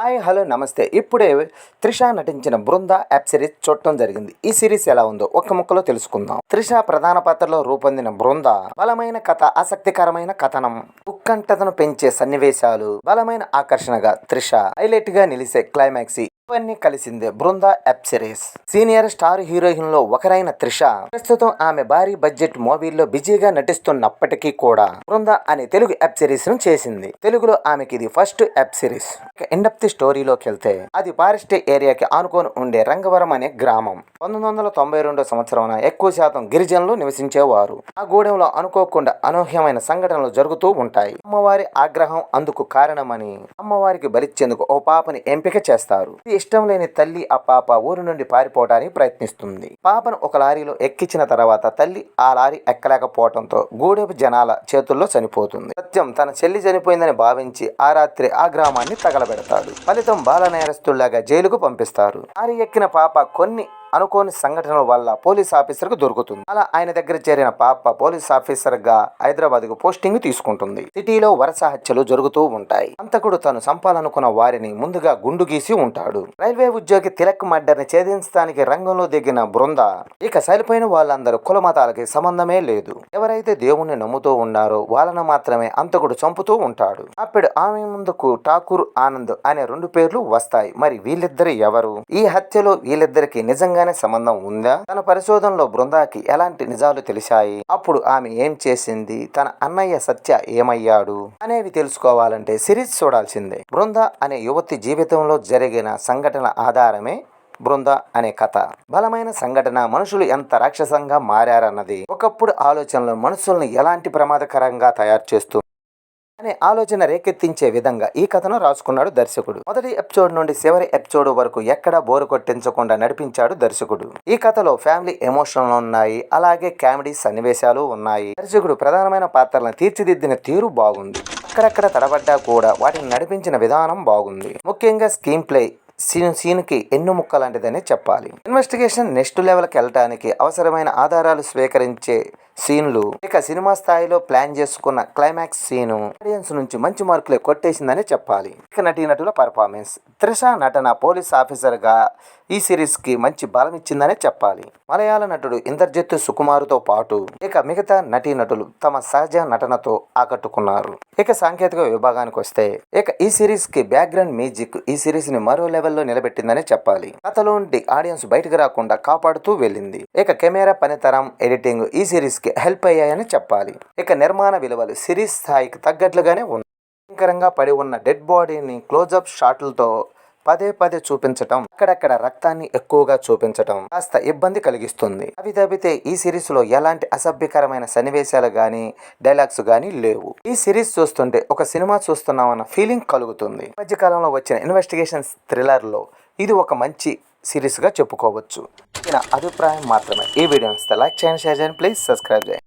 Hi hello నమస్తే. ఇప్పుడే త్రిష నటించిన బృంద యాప్ సిరీస్ చూడటం జరిగింది. ఈ సిరీస్ ఎలా ఉందో ఒక్క ముక్కలో తెలుసుకుందాం. త్రిష ప్రధాన పాత్రలో రూపొందిన బృంద బలమైన కథ ఆసక్తికరమైన కథనం ఉత్కంఠతను పెంచే సన్నివేశాలు బలమైన ఆకర్షణగా త్రిష హైలైట్గా నిలిసే క్లైమాక్స్ ఇవన్నీ కలిసిందే Brinda web series senior star హీరోయిన్లో ఒకరైన త్రిష. ప్రస్తుతం ఆమె భారీ బడ్జెట్ మూవీల్లో బిజీగా నటిస్తున్నప్పటికీ కూడా బృంద అనే తెలుగు యాప్ సిరీస్ను చేసింది. తెలుగులో ఆమెకి ఇది first web series end of the స్టోరీలోకి వెళ్తే అది ఫారెస్ట్ ఏరియాకి ఆనుకొని ఉండే రంగవరం అనే గ్రామం. పంతొమ్మిది వందల తొంభై రెండో సంవత్సరం ఎక్కువ శాతం గిరిజనులు నివసించేవారు. ఆ గూడెంలో అనుకోకుండా అనూహ్యమైన సంఘటనలు జరుగుతూ ఉంటాయి. అమ్మవారి ఆగ్రహం అందుకు కారణమని అమ్మవారికి బలిచ్చేందుకు ఓ పాపని ఎంపిక చేస్తారు. ఇష్టం లేని తల్లి ఆ పాప ఊరు నుండి పారిపోవడానికి ప్రయత్నిస్తుంది. పాపను ఒక లారీలో ఎక్కించిన తర్వాత తల్లి ఆ లారీ ఎక్కలేకపోవడంతో గూడెపు జనాల చేతుల్లో చనిపోతుంది. సత్యం తన చెల్లి చనిపోయిందని భావించి ఆ రాత్రి ఆ గ్రామాన్ని తగలబెడతాడు. ఫలితం బాల నేరస్తుల్లాగా జైలుకు పంపిస్తారు. లారీ ఎక్కిన పాప కొన్ని అనుకోని సంఘటనల వల్ల పోలీస్ ఆఫీసర్కు దొరుకుతుంది. అలా ఆయన దగ్గర చేరిన పాప పోలీస్ ఆఫీసర్గా హైదరాబాద్కు పోస్టింగ్ తీసుకుంటుంది. సిటీలో వరుస హత్యలు జరుగుతూ ఉంటాయి. అంతకుడు తను చంపాలనుకున్న వారిని ముందుగా గుండు గీసి ఉంటాడు. రైల్వే ఉద్యోగి తిలక్ మడ్డర్ని ఛేదించడానికి రంగంలో దిగిన బృంద ఇక సరిపోయిన వాళ్ళందరూ కుల మతాలకి సంబంధమే లేదు. ఎవరైతే దేవుణ్ణి నమ్ముతూ ఉన్నారో వాళ్ళను మాత్రమే అంతకుడు చంపుతూ ఉంటాడు. అప్పుడు ఆమె ముందుకు ఠాకూర్ ఆనంద్ అనే రెండు పేర్లు వస్తాయి. మరి వీళ్ళిద్దరు ఎవరు? ఈ హత్యలో వీళ్ళిద్దరికి నిజంగా నిజంగానే సంబంధం ఉందా? తన పరిశోధనలో బృందాకి ఎలాంటి నిజాలు తెలిసాయి అప్పుడు ఆమె ఏం చేసింది? తన అన్నయ్య సత్య ఏమయ్యాడు? అనేవి తెలుసుకోవాలంటే సిరీస్ చూడాల్సిందే. బృంద అనే యువతి జీవితంలో జరిగిన సంఘటన ఆధారమే బృంద అనే కథ. బలమైన సంఘటన మనుషులు ఎంత రాక్షసంగా మారారన్నది. ఒకప్పుడు ఆలోచనలు మనుషుల్ని ఎలాంటి ప్రమాదకరంగా తయారు చేస్తూ అనే ఆలోచన రేకెత్తించే విధంగా ఈ కథను రాసుకున్నాడు దర్శకుడు. మొదటి ఎపిసోడ్ నుండి చివరి ఎపిసోడ్ వరకు ఎక్కడా బోరు కొట్టించకుండా నడిపించాడు దర్శకుడు. ఈ కథలో ఫ్యామిలీ ఎమోషన్లు ఉన్నాయి అలాగే కామెడీ సన్నివేశాలు ఉన్నాయి. దర్శకుడు ప్రధానమైన పాత్రలను తీర్చిదిద్దిన తీరు బాగుంది. అక్కడక్కడ తడబడ్డా కూడా వాటిని నడిపించిన విధానం బాగుంది. ముఖ్యంగా స్కీమ్ ప్లే సీన్ సీన్కి ఎన్ను ముక్క లాంటిదనే చెప్పాలి. ఇన్వెస్టిగేషన్ నెక్స్ట్ లెవెల్కి వెళ్ళటానికి అవసరమైన ఆధారాలు స్వీకరించే సీన్లు. ఇక సినిమా స్థాయిలో ప్లాన్ చేసుకున్న క్లైమాక్స్ సీను ఆడియన్స్ నుంచి మంచి మార్కులే కొట్టేసిందని చెప్పాలి. ఇక నటీనటుల పర్ఫార్మెన్స్. త్రిష నటన పోలీస్ ఆఫీసర్గా ఈ సిరీస్కి మంచి బలం ఇచ్చిందనే చెప్పాలి. మలయాళ నటుడు ఇంద్రజిత్ సుకుమారుతో పాటు ఇక మిగతా నటీనటులు తమ సహజ నటనతో ఆకట్టుకున్నారు. ఇక సాంకేతిక విభాగానికి వస్తే ఇక ఈ సిరీస్కి బ్యాక్గ్రౌండ్ మ్యూజిక్ ఈ సిరీస్ని మరో లెవెల్లో నిలబెట్టిందనే చెప్పాలి. కథలో ఆడియన్స్ బయటకు రాకుండా కాపాడుతూ వెళ్ళింది. ఇక కెమెరా పనితరం ఎడిటింగ్ ఈ సిరీస్కి హెల్ప్ అయ్యాయని చెప్పాలి. ఇక నిర్మాణ విలువలు సిరీస్ స్థాయికి తగ్గట్లుగానే ఉన్నాయి. భయంకరంగా పడి ఉన్న డెడ్ బాడీని క్లోజప్ షాట్లతో పదే పదే చూపించటం అక్కడక్కడ రక్తాన్ని ఎక్కువగా చూపించటం కాస్త ఇబ్బంది కలిగిస్తుంది. అవి తప్పితే ఈ సిరీస్లో ఎలాంటి అసభ్యకరమైన సన్నివేశాలు గానీ డైలాగ్స్ గానీ లేవు. ఈ సిరీస్ చూస్తుంటే ఒక సినిమా చూస్తున్నామన్న ఫీలింగ్ కలుగుతుంది. మధ్యకాలంలో మధ్య కాలంలో వచ్చిన ఇన్వెస్టిగేషన్ థ్రిల్లర్లో ఇది ఒక మంచి సిరీస్గా చెప్పుకోవచ్చు. నా అభిప్రాయం మాత్రమే. ఈ వీడియోని లైక్ చేయండి షేర్ చేయండి ప్లీజ్ సబ్స్క్రైబ్ చేయండి.